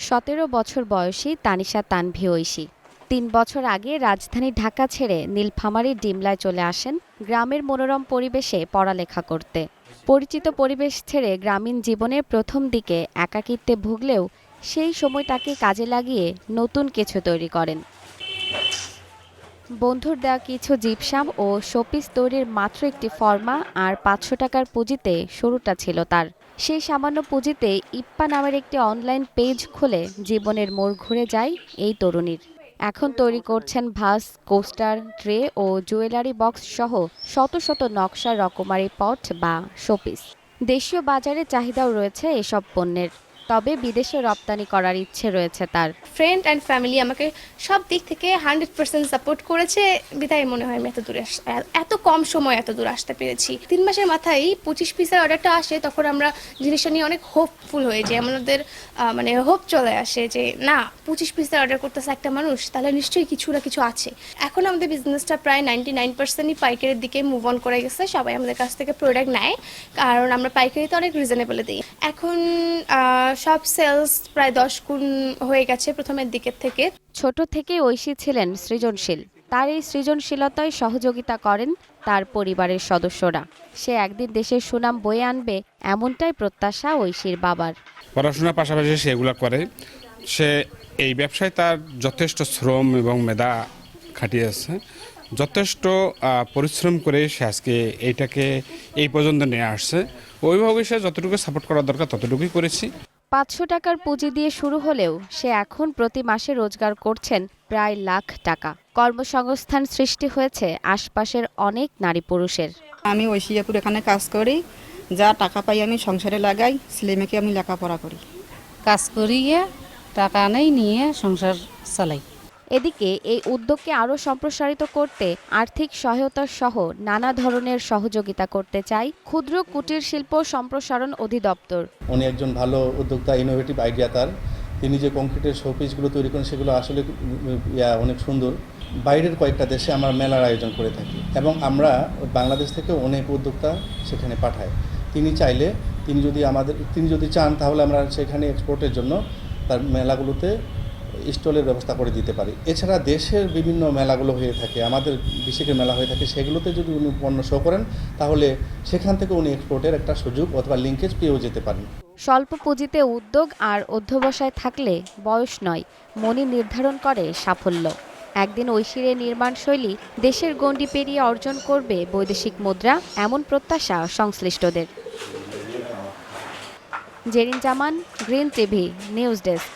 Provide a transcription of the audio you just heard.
সতেরো বছর বয়সী তানিশা তানভি ঐশী তিন বছর আগে রাজধানী ঢাকা ছেড়ে নীলফামারীর ডিমলায় চলে আসেন গ্রামের মনোরম পরিবেশে পড়ালেখা করতে। পরিচিত পরিবেশ ছেড়ে গ্রামীণ জীবনের প্রথম দিকে একাকিত্বে ভুগলেও সেই সময়টাকে কাজে লাগিয়ে নতুন কিছু তৈরি করেন। বন্ধুর দেওয়া কিছু জিপসাম ও শোপিস তৈরির মাত্র একটি ফর্মা আর পাঁচশো টাকার পুঁজিতে শুরুটা ছিল তার। সেই সামান্য পুঁজিতে ইপ্পা নামের একটি অনলাইন পেজ খুলে জীবনের মোড় ঘুরে যায় এই তরুণীর। এখন তৈরি করছেন ভাস, কোস্টার, ট্রে ও জুয়েলারি বক্স সহ শত শত নকশার রকমারি পট বা শোপিস। দেশীয় বাজারে চাহিদাও রয়েছে এসব পণ্যের। তবে বিদেশে রপ্তানি করার ইচ্ছে রয়েছে তার। ফ্রেন্ড অ্যান্ড ফ্যামিলি আমাকে সব দিক থেকে হান্ড্রেড পার্সেন্ট সাপোর্ট করেছে। বিধায় মনে হয় আমি এত দূরে এত কম সময় এত দূর আসতে পেরেছি। তিন মাসের মাথায় পঁচিশ পিসের অর্ডারটা আসে, তখন আমরা জিনিসটা নিয়ে অনেক হোপফুল হয়ে যাই। আমাদের মানে হোপ চলে আসে যে, না, পঁচিশ পিসের অর্ডার করতেছে একটা মানুষ, তাহলে নিশ্চয়ই কিছু না কিছু আছে। এখন আমাদের বিজনেসটা প্রায় নাইনটি নাইন পার্সেন্টই পাইকারির দিকে মুভ অন করে গেছে। সবাই আমাদের কাছ থেকে প্রোডাক্ট নেয়, কারণ আমরা পাইকারিতে অনেক রিজনেবলে দিই। এখন সব সেলস প্রায় দশ গুণ হয়ে গেছে প্রথমের দিকের থেকে। ছোট থেকে ঐশী ছিলেন সৃজনশীল। তার এই সৃজনশীলতায় সহযোগিতা করেন তার পরিবারের সদস্যরা। সে একদিন দেশের সুনাম বয়ে আনবে এমনটাই প্রত্যাশা ঐশীর বাবার। পড়াশোনার পাশাপাশি সে এগুলো করে। সে এই ব্যবসায় তার যথেষ্ট শ্রম এবং মেধা খাটিয়েছে যথেষ্ট পরিশ্রম করে সে আজকে এইটাকে এই পর্যন্ত নিয়ে আসছে। ওইভাবে সে যতটুকু সাপোর্ট করা দরকার ততটুকুই করেছি। পাঁচশো টাকার পুঁজি দিয়ে শুরু হলেও সে এখন প্রতি মাসে রোজগার করছেন প্রায় লাখ টাকা। কর্মসংস্থান সৃষ্টি হয়েছে আশপাশের অনেক নারী পুরুষের। আমি ঐশিয়াপুর এখানে কাজ করি যা টাকা পাই আমি সংসারে লাগাই ছেলেমেয়েকে আমি লেখাপড়া করি। কাজ করিয়ে টাকা নেই নিয়ে সংসার চালাই। এদিকে এই উদ্যোগকে আরও সম্প্রসারিত করতে আর্থিক সহায়তা সহ নানা ধরনের সহযোগিতা করতে চায় ক্ষুদ্র কুটির শিল্প সম্প্রসারণ অধিদপ্তর। উনি একজন ভালো উদ্যোক্তা ইনোভেটিভ আইডিয়া তার। তিনি যে কংক্রিটের শোপিসগুলো তৈরি করেন, সেগুলো আসলে অনেক সুন্দর। বাইরের কয়েকটা দেশে আমরা মেলার আয়োজন করে থাকি এবং আমরা বাংলাদেশ থেকে অনেক উদ্যোক্তা সেখানে পাঠাই তিনি চাইলে, তিনি যদি আমাদের, তিনি যদি চান তাহলে আমরা সেখানে এক্সপোর্টের জন্য তার মেলাগুলোতে স্টলের ব্যবস্থা করে দিতে পারি। এছাড়া দেশের বিভিন্ন মেলাগুলো হয়ে থাকে, আমাদের বিশেষের মেলা হয়ে থাকে, সেগুলোতে যদি উনি পণ্য শো করেন, তাহলে সেখান থেকে উনি এক্সপোর্টের একটা সুযোগ অথবা লিঙ্কেজ পেয়েও যেতে পারেন। স্বল্প পুঁজিতে উদ্যোগ আর অধ্যবসায় থাকলে বয়স নয়, মনি নির্ধারণ করে সাফল্য। একদিন ঐশীরের নির্মাণ শৈলী দেশের গণ্ডি পেরিয়ে অর্জন করবে বৈদেশিক মুদ্রা, এমন প্রত্যাশা সংশ্লিষ্টদের। Jerin Zaman, green TV, news desk.